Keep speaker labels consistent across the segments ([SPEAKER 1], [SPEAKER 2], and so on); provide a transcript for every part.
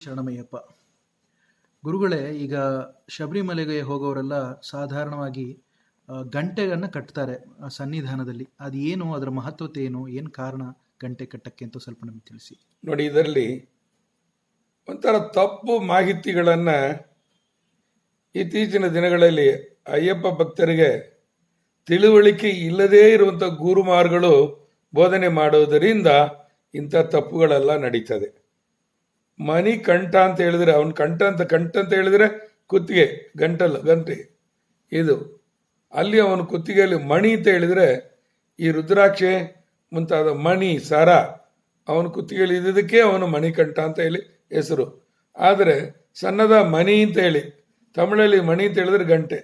[SPEAKER 1] ಶರಣಮಯ್ಯಪ್ಪ. ಗುರುಗಳೇ, ಈಗ ಶಬರಿಮಲೆಗೆ ಹೋಗೋರೆಲ್ಲ ಸಾಧಾರಣವಾಗಿ ಗಂಟೆಗಳನ್ನು ಕಟ್ತಾರೆ ಸನ್ನಿಧಾನದಲ್ಲಿ. ಅದು ಏನು ಅದರ ಮಹತ್ವತೆ ಏನು ಏನು ಕಾರಣ ಗಂಟೆ ಕಟ್ಟಕ್ಕೆ ಅಂತ ಸ್ವಲ್ಪ ನಮಗೆ ತಿಳಿಸಿ.
[SPEAKER 2] ನೋಡಿ, ಇದರಲ್ಲಿ ಒಂಥರ ತಪ್ಪು ಮಾಹಿತಿಗಳನ್ನು ಇತ್ತೀಚಿನ ದಿನಗಳಲ್ಲಿ ಅಯ್ಯಪ್ಪ ಭಕ್ತರಿಗೆ ತಿಳುವಳಿಕೆ ಇಲ್ಲದೇ ಇರುವಂಥ ಗುರುಮಾರ್ಗಳು ಬೋಧನೆ ಮಾಡುವುದರಿಂದ ಇಂಥ ತಪ್ಪುಗಳೆಲ್ಲ ನಡೀತದೆ. ಮನಿ ಕಂಠ ಅಂತ ಹೇಳಿದ್ರೆ, ಅವನ ಕಂಠ ಅಂತ ಕಂಠ ಅಂತ ಹೇಳಿದ್ರೆ ಕುತ್ತಿಗೆ ಗಂಟಲು ಗಂಟೆ. ಇದು ಅಲ್ಲಿ ಅವನ ಕುತ್ತಿಗೆಯಲ್ಲಿ ಮಣಿ ಅಂತ ಹೇಳಿದ್ರೆ, ಈ ರುದ್ರಾಕ್ಷೆ ಮುಂತಾದ ಮಣಿ, ಸರ, ಅವನ ಕುತ್ತಿಗೆಯಲ್ಲಿ ಇದ್ದಿದ್ದಕ್ಕೆ ಅವನು ಮಣಿಕಂಠ ಅಂತ ಹೇಳಿ ಹೆಸರು. ಆದರೆ ಸಣ್ಣದ ಮಣಿ ಅಂತ ಹೇಳಿ, ತಮಿಳಲ್ಲಿ ಮಣಿ ಅಂತ ಹೇಳಿದ್ರೆ ಗಂಟೆ.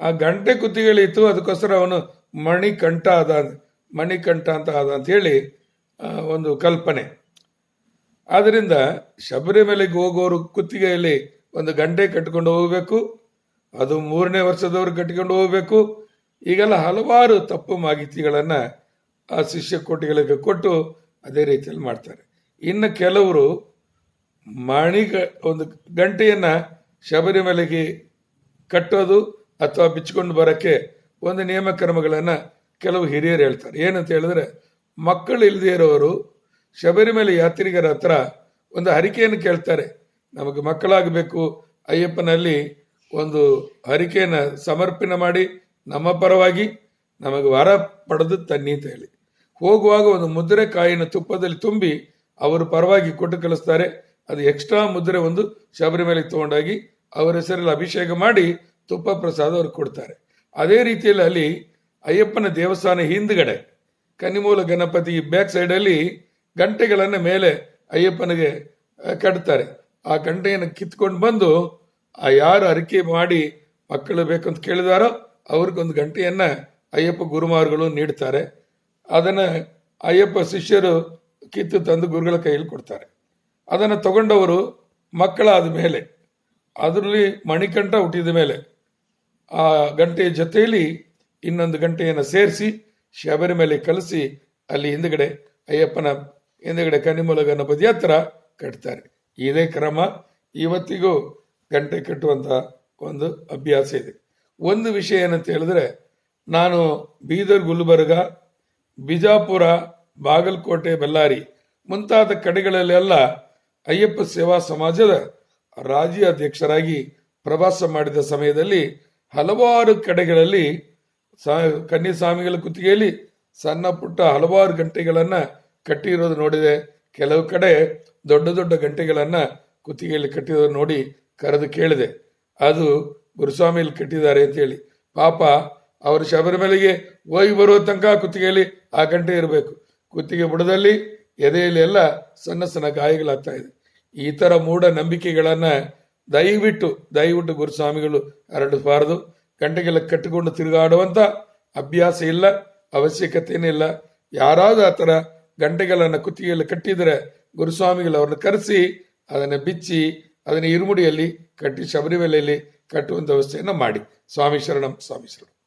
[SPEAKER 2] ಆ ಗಂಟೆ ಕುತ್ತಿಗೆಯಲ್ಲಿ ಇತ್ತು, ಅದಕ್ಕೋಸ್ಕರ ಅವನು ಮಣಿಕಂಠ ಆದ ಮಣಿಕಂಠ ಅಂತ ಆದ ಅಂತ ಹೇಳಿ ಒಂದು ಕಲ್ಪನೆ. ಆದ್ದರಿಂದ ಶಬರಿಮಲೆಗೆ ಹೋಗೋರು ಕುತ್ತಿಗೆಯಲ್ಲಿ ಒಂದು ಗಂಟೆ ಕಟ್ಟಿಕೊಂಡು ಹೋಗಬೇಕು, ಅದು ಮೂರನೇ ವರ್ಷದವರು ಕಟ್ಕೊಂಡು ಹೋಗಬೇಕು. ಈಗೆಲ್ಲ ಹಲವಾರು ತಪ್ಪು ಮಾಹಿತಿಗಳನ್ನು ಆ ಶಿಷ್ಯ ಕೋಟಿಗಳಿಗೆ ಕೊಟ್ಟು ಅದೇ ರೀತಿಯಲ್ಲಿ ಮಾಡ್ತಾರೆ. ಇನ್ನು ಕೆಲವರು ಮಣಿಗ ಒಂದು ಗಂಟೆಯನ್ನು ಶಬರಿಮಲೆಗೆ ಕಟ್ಟೋದು ಅಥವಾ ಬಿಚ್ಚಿಕೊಂಡು ಬರೋಕ್ಕೆ ಒಂದು ನಿಯಮ ಕ್ರಮಗಳನ್ನು ಕೆಲವು ಹಿರಿಯರು ಹೇಳ್ತಾರೆ. ಏನಂತ ಹೇಳಿದ್ರೆ, ಮಕ್ಕಳು ಇಲ್ಲದೇ ಇರೋರು ಶಬರಿಮಲೆ ಯಾತ್ರಿಗರ ಹತ್ರ ಒಂದು ಹರಿಕೆಯನ್ನು ಕೇಳ್ತಾರೆ. ನಮಗೆ ಮಕ್ಕಳಾಗಬೇಕು. ಅಯ್ಯಪ್ಪನಲ್ಲಿ ಒಂದು ಹರಿಕೆಯನ್ನು ಸಮರ್ಪಣೆ ಮಾಡಿ, ನಮ್ಮ ಪರವಾಗಿ ನಮಗೆ ವರ ಪಡೆದು ತನ್ನಿ ಅಂತ ಹೇಳಿ. ಹೋಗುವಾಗ ಒಂದು ಮುದ್ರೆ ಕಾಯಿನ ತುಪ್ಪದಲ್ಲಿ ತುಂಬಿ ಅವರು ಪರವಾಗಿ ಕೊಟ್ಟು ಕಳಿಸ್ತಾರೆ. ಅದು ಎಕ್ಸ್ಟ್ರಾ ಮುದ್ರೆ ಒಂದು ಶಬರಿಮಲೆಗೆ ತಗೊಂಡಾಗಿ ಅವರ ಹೆಸರಲ್ಲಿ ಅಭಿಷೇಕ ಮಾಡಿ ತುಪ್ಪ ಪ್ರಸಾದ ಅವ್ರಿಗೆ ಕೊಡ್ತಾರೆ. ಅದೇ ರೀತಿಯಲ್ಲಿ ಅಲ್ಲಿ ಅಯ್ಯಪ್ಪನ ದೇವಸ್ಥಾನ ಹಿಂದ್ಗಡೆ ಕನ್ನಿಮೂಲ ಗಣಪತಿ ಬ್ಯಾಕ್ ಸೈಡಲ್ಲಿ ಗಂಟೆಗಳನ್ನು ಮೇಲೆ ಅಯ್ಯಪ್ಪನಿಗೆ ಕಟ್ತಾರೆ. ಆ ಗಂಟೆಯನ್ನು ಕಿತ್ಕೊಂಡು ಬಂದು ಆ ಯಾರು ಅರಿಕೆ ಮಾಡಿ ಮಕ್ಕಳು ಬೇಕಂತ ಕೇಳಿದಾರೋ ಅವ್ರಿಗೊಂದು ಗಂಟೆಯನ್ನ ಅಯ್ಯಪ್ಪ ಗುರುಮಾರ್ಗಳು ನೀಡ್ತಾರೆ. ಅದನ್ನ ಅಯ್ಯಪ್ಪ ಶಿಷ್ಯರು ಕಿತ್ತು ತಂದು ಗುರುಗಳ ಕೈಯಲ್ಲಿ ಕೊಡ್ತಾರೆ. ಅದನ್ನು ತಗೊಂಡವರು ಮಕ್ಕಳಾದ ಮೇಲೆ, ಅದರಲ್ಲಿ ಮಣಿಕಂಠ ಹುಟ್ಟಿದ ಮೇಲೆ, ಆ ಗಂಟೆಯ ಜೊತೆಯಲ್ಲಿ ಇನ್ನೊಂದು ಗಂಟೆಯನ್ನು ಸೇರಿಸಿ ಶಬರಿಮಲೆ ಕಲಸಿ ಅಲ್ಲಿ ಹಿಂದಗಡೆ ಅಯ್ಯಪ್ಪನ ಹಿಂದ್ಗಡೆ ಕನಿಮೂಲ ಗಣಪತಿ ಹತ್ರ ಕಟ್ತಾರೆ. ಇದೇ ಕ್ರಮ ಇವತ್ತಿಗೂ ಗಂಟೆ ಕಟ್ಟುವಂಥ ಒಂದು ಅಭ್ಯಾಸ ಇದೆ. ಒಂದು ವಿಷಯ ಏನಂತ ಹೇಳಿದ್ರೆ, ನಾನು ಬೀದರ್, ಗುಲ್ಬರ್ಗ, ಬಿಜಾಪುರ, ಬಾಗಲಕೋಟೆ, ಬಳ್ಳಾರಿ ಮುಂತಾದ ಕಡೆಗಳಲ್ಲೆಲ್ಲ ಅಯ್ಯಪ್ಪ ಸೇವಾ ಸಮಾಜದ ರಾಜ್ಯ ಅಧ್ಯಕ್ಷರಾಗಿ ಪ್ರವಾಸ ಮಾಡಿದ ಸಮಯದಲ್ಲಿ ಹಲವಾರು ಕಡೆಗಳಲ್ಲಿ ಸಾ- ಕನ್ನಿಸ್ವಾಮಿಗಳ ಕುತ್ತಿಗೆಯಲ್ಲಿ ಸಣ್ಣ ಪುಟ್ಟ ಹಲವಾರು ಗಂಟೆಗಳನ್ನ ಕಟ್ಟಿರೋದು ನೋಡಿದೆ. ಕೆಲವು ಕಡೆ ದೊಡ್ಡ ದೊಡ್ಡ ಗಂಟೆಗಳನ್ನು ಕುತ್ತಿಗೆಯಲ್ಲಿ ಕಟ್ಟಿರೋದು ನೋಡಿ ಕರೆದು ಕೇಳಿದೆ. ಅದು ಗುರುಸ್ವಾಮಿಯಲ್ಲಿ ಕಟ್ಟಿದ್ದಾರೆ ಅಂತೇಳಿ ಪಾಪ ಅವರು ಶಬರಿಮಲೆಗೆ ಹೋಗಿ ಬರುವ ತನಕ ಕುತ್ತಿಗೆಯಲ್ಲಿ ಆ ಗಂಟೆ ಇರಬೇಕು. ಕುತ್ತಿಗೆ ಬುಡದಲ್ಲಿ ಎದೆಯಲ್ಲಿ ಎಲ್ಲ ಸಣ್ಣ ಸಣ್ಣ ಗಾಯಗಳಾಗ್ತಾ ಇದೆ. ಈ ಥರ ಮೂಢ ನಂಬಿಕೆಗಳನ್ನು ದಯವಿಟ್ಟು ದಯವಿಟ್ಟು ಗುರುಸ್ವಾಮಿಗಳು ಹರಡಬಾರದು. ಗಂಟೆಗೆಲ್ಲ ಕಟ್ಟಿಕೊಂಡು ತಿರುಗಾಡುವಂಥ ಅಭ್ಯಾಸ ಇಲ್ಲ ಅವಶ್ಯಕತೆಯೇ ಇಲ್ಲ. ಯಾರಾದರೂ ಆ ಥರ ಗಂಟೆಗಳನ್ನು ಕುತ್ತಿಗೆಯಲ್ಲಿ ಕಟ್ಟಿದರೆ ಗುರುಸ್ವಾಮಿಗಳು ಅವರನ್ನು ಕರೆಸಿ ಅದನ್ನು ಬಿಚ್ಚಿ ಅದನ್ನು ಇರುಮುಡಿಯಲ್ಲಿ ಕಟ್ಟಿ ಶಬರಿಮಲೆಯಲ್ಲಿ ಕಟ್ಟುವಂಥ ವ್ಯವಸ್ಥೆಯನ್ನು ಮಾಡಿ. ಸ್ವಾಮಿ ಶರಣಂ ಸ್ವಾಮಿ ಶರಣಂ.